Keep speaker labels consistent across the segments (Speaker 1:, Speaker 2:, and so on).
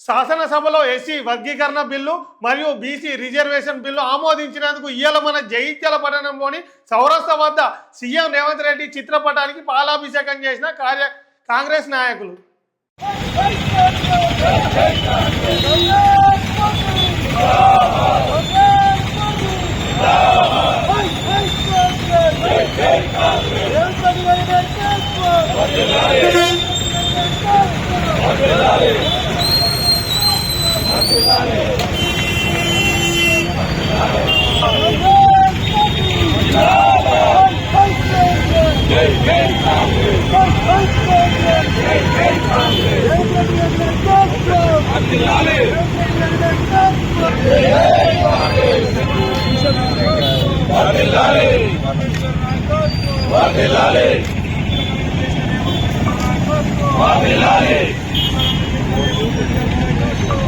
Speaker 1: శాసనసభలో ఎస్సీ వర్గీకరణ బిల్లు మరియు బీసీ రిజర్వేషన్ బిల్లు ఆమోదించినందుకు ఇయ్యాల మన జైత్యాల పట్టణంలోని సౌరస్థ వద్ద సీఎం రేవంత్ రెడ్డి చిత్రపటానికి పాలాభిషేకం చేసిన కార్య కాంగ్రెస్ నాయకులు.
Speaker 2: Vamos, Lale!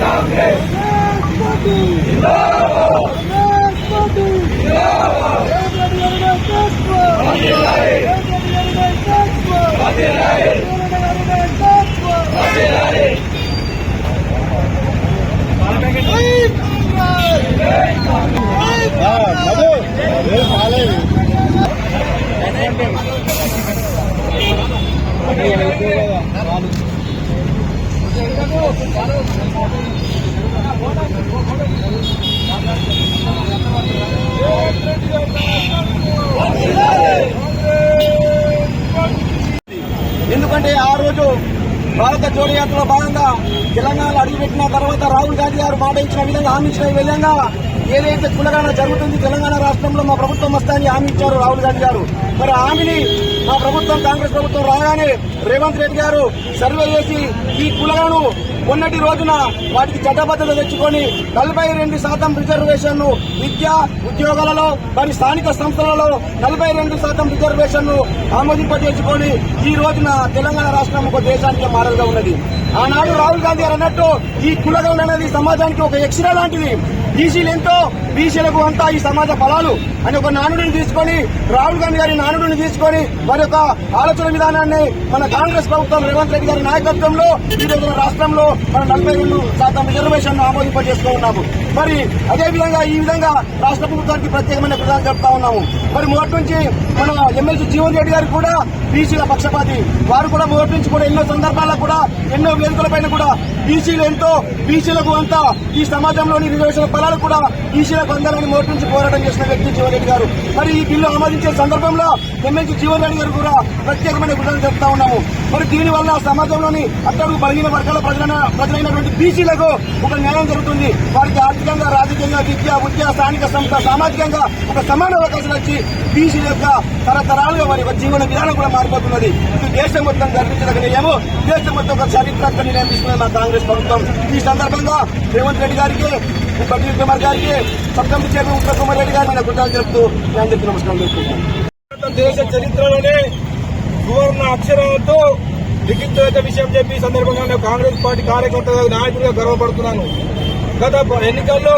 Speaker 2: காங்கிரஸ்
Speaker 3: ఎందుకంటే ఆ రోజు భారత జోడీ యాత్రలో భాగంగా తెలంగాణలో అడుగుపెట్టిన తర్వాత రాహుల్ గాంధీ గారు మాట ఇచ్చిన విధంగా హామీ ఇచ్చిన విధంగా ఏదైతే కులగాన జరుగుతుంది తెలంగాణ రాష్ట్రంలో మా ప్రభుత్వం వస్తాయని హామీ ఇచ్చారు రాహుల్ గాంధీ గారు. మరి హామీని మా ప్రభుత్వం కాంగ్రెస్ ప్రభుత్వం రాగానే రేవంత్ రెడ్డి గారు సర్వే చేసి ఈ కులగాను మొన్నటి రోజున వాటికి చట్టబద్ధత తెచ్చుకొని నలభై రెండు శాతం రిజర్వేషన్ విద్య ఉద్యోగాలలో మరి స్థానిక సంస్థలలో నలభై రెండు శాతం రిజర్వేషన్ ఆమోదింపజేసుకొని ఈ రోజున తెలంగాణ రాష్ట్రం ఒక దేశానికి మోడల్ ఉన్నది. ఆనాడు రాహుల్ గాంధీ గారు అన్నట్టు ఈ కులగం అనేది సమాజానికి ఒక ఎక్స్రే లాంటిది. బీసీలు ఎంతో బీసీలకు అంతా ఈ సమాజ ఫలాలు అని ఒక నానుడిని తీసుకొని రాహుల్ గాంధీ గారి నానుడిని తీసుకొని వారి యొక్క ఆలోచన విధానాన్ని మన కాంగ్రెస్ ప్రభుత్వం రేవంత్ రెడ్డి గారి నాయకత్వంలో ఈ రోజున రాష్ట్రంలో మన నలభై రెండు శాతం రిజర్వేషన్ ఆమోదింపజేస్తూ ఉన్నాము. మరి అదే విధంగా ఈ విధంగా రాష్ట్ర ప్రభుత్వానికి ప్రత్యేకమైన ప్రధానం చెప్తా ఉన్నాము. మరి మొదటి నుంచి మన ఎమ్మెల్సీ జీవన్ రెడ్డి గారు కూడా బీసీల పక్షపాతి. వారు కూడా మొదటి నుంచి కూడా ఎన్నో సందర్భాల్లో కూడా ఎన్నో వేదికలపైన కూడా బీసీలు ఎంతో బీసీలకు అంతా ఈ సమాజంలోని రిజర్వేషన్ ఫలాలు కూడా బీసీలకు అందాలని మొదటి నుంచి పోరాటం చేసిన వ్యక్తి జీవన్ రెడ్డి గారు. మరి ఈ బిల్లు ఆమోదించే సందర్భంలో ఎమ్మెల్సీ జీవన్ రెడ్డి గారు కూడా ప్రత్యేకమైన ప్రజలు చెప్తా ఉన్నాము. మరి దీనివల్ల సమాజంలోని అట్టడుగు బలహీన వర్గాల ప్రజలైన ప్రజలైనటువంటి బీసీలకు ఒక న్యాయం జరుగుతుంది. వారికి ఆర్థికంగా రాజకీయంగా విద్య ఉద్యోగ స్థానిక సంస్థ సామాజికంగా ఒక సమాన అవకాశాలు వచ్చి బీసీల యొక్క తరతరాలుగా వారి జీవన విధానం కూడా మారిపోతున్నది. ఇది దేశం మొత్తం గర్వించదగిన దేశం మొత్తం ఒక చరిత్రాత్మక నిర్ణయం తీసుకున్నది మా కాంగ్రెస్ ప్రభుత్వం. ఈ సందర్భంగా రేవంత్ రెడ్డి గారికి ప్రదీప్ కుమార్ గారికి సప్తమి చైర్మన్ ఉత్తర్ కుమార్ రెడ్డి గారి కృతజ్ఞతలు చెప్తూ నేను చెప్పి నమస్కారం చెప్తున్నాను
Speaker 2: దేశ చరిత్రలోనే సువర్ణ అక్షరాలతో లిఖిత విషయం చెప్పి సందర్భంగా కాంగ్రెస్ పార్టీ కార్యకర్తగా నాయకుడిగా గర్వపడుతున్నాను. గత ఎన్నికల్లో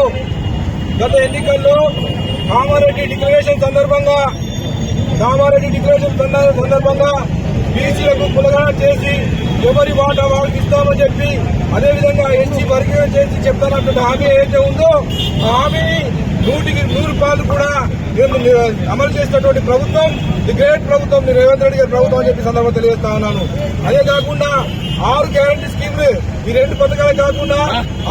Speaker 2: గత ఎన్నికల్లో కామారెడ్డి డిక్లరేషన్ సందర్భంగా కామారెడ్డి డిక్లరేషన్ సందర్భంగా బీసీలకు కులగణ చేసి ఎవరి వాటా వాళ్ళకి ఇస్తామని చెప్పి అదేవిధంగా ఎస్సీ వర్గీకరణ చేసి చెప్తానంటున్న హామీ ఏదైతే ఉందో ఆ హామీని నూటికి నూరు పాలు కూడా అమలు చేసినటువంటి ప్రభుత్వం ది గ్రేట్ ప్రభుత్వం రేవంత్ రెడ్డి గారి ప్రభుత్వం అని చెప్పి సందర్భంగా తెలియజేస్తా ఉన్నాను. అదే కాకుండా ఆరు గ్యారంటీ స్కీమ్లు. ఈ రెండు పథకాలే కాకుండా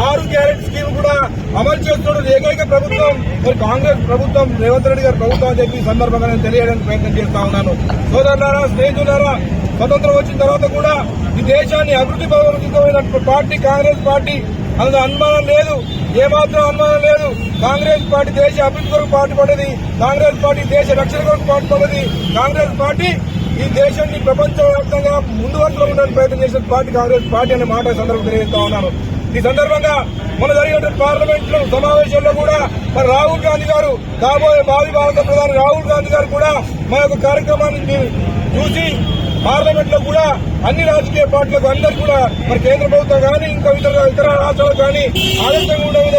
Speaker 2: ఆరు గ్యారంటీ స్కీమ్ కూడా అమలు చేస్తున్న ఏకైక ప్రభుత్వం మరి కాంగ్రెస్ ప్రభుత్వం రేవంత్ రెడ్డి గారి ప్రభుత్వం అని చెప్పి ఈ సందర్భంగా నేను తెలియడానికి ప్రయత్నం చేస్తా ఉన్నాను. సోదరులారా స్నేహితులారా స్వతంత్రం వచ్చిన తర్వాత కూడా ఈ దేశాన్ని అభివృద్ధి పరమైన పార్టీ కాంగ్రెస్ పార్టీ అందులో అనుమానం లేదు. ఏమాత్రం అనుమానం లేదు. కాంగ్రెస్ పార్టీ దేశ అభివృద్ధి కొరకు పాటుపడేది కాంగ్రెస్ పార్టీ దేశ రక్షణ కొరకు పాటుపడేది కాంగ్రెస్ పార్టీ ఈ దేశాన్ని ప్రపంచవ్యాప్తంగా ముందు వరుసలో ఉండడానికి ప్రయత్నం చేసిన పార్టీ కాంగ్రెస్ పార్టీ అనే మాట సందర్భం తెలియజేస్తా ఉన్నాను ఈ సందర్భంగా మన జరిగినటువంటి పార్లమెంట్ సమావేశంలో కూడా మన రాహుల్ గాంధీ గారు కాబోయే భావి భారత ప్రధాని రాహుల్ గాంధీ గారు కూడా మా యొక్క కార్యక్రమాన్ని చూసి పార్లమెంట్లో కూడా అన్ని రాజకీయ పార్టీలకు అందరు కూడా మరి కేంద్ర ప్రభుత్వం కానీ ఇంకా ఇతర ఇతర రాష్ట్రాలు కానీ ఆలస్యంగా ఉండవు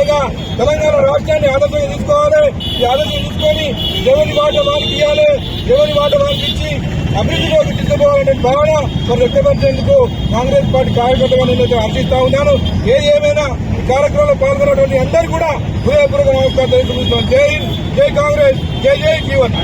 Speaker 2: తెలంగాణ రాష్ట్రాన్ని ఆదర్శంగా తీసుకోవాలి. ఈ ఆదర్శం తీసుకొని ఎవరి వాట వారికి ఇవ్వాలి ఎవరి వాట వారికి ఇచ్చి అభివృద్ధిలోకి తీసుకుపోవాలనే భావన మరి వ్యక్తపరిచేందుకు కాంగ్రెస్ పార్టీ కార్యకర్తగా నేనైతే హర్షిస్తా ఉన్నాను. ఏది ఏమైనా ఈ కార్యక్రమంలో పాల్గొన్నటువంటి అందరూ కూడా హృదయపూర్వక నమస్కారం తెలుసుకుంటున్నాను జై జై కాంగ్రెస్ జై జై జీవన్.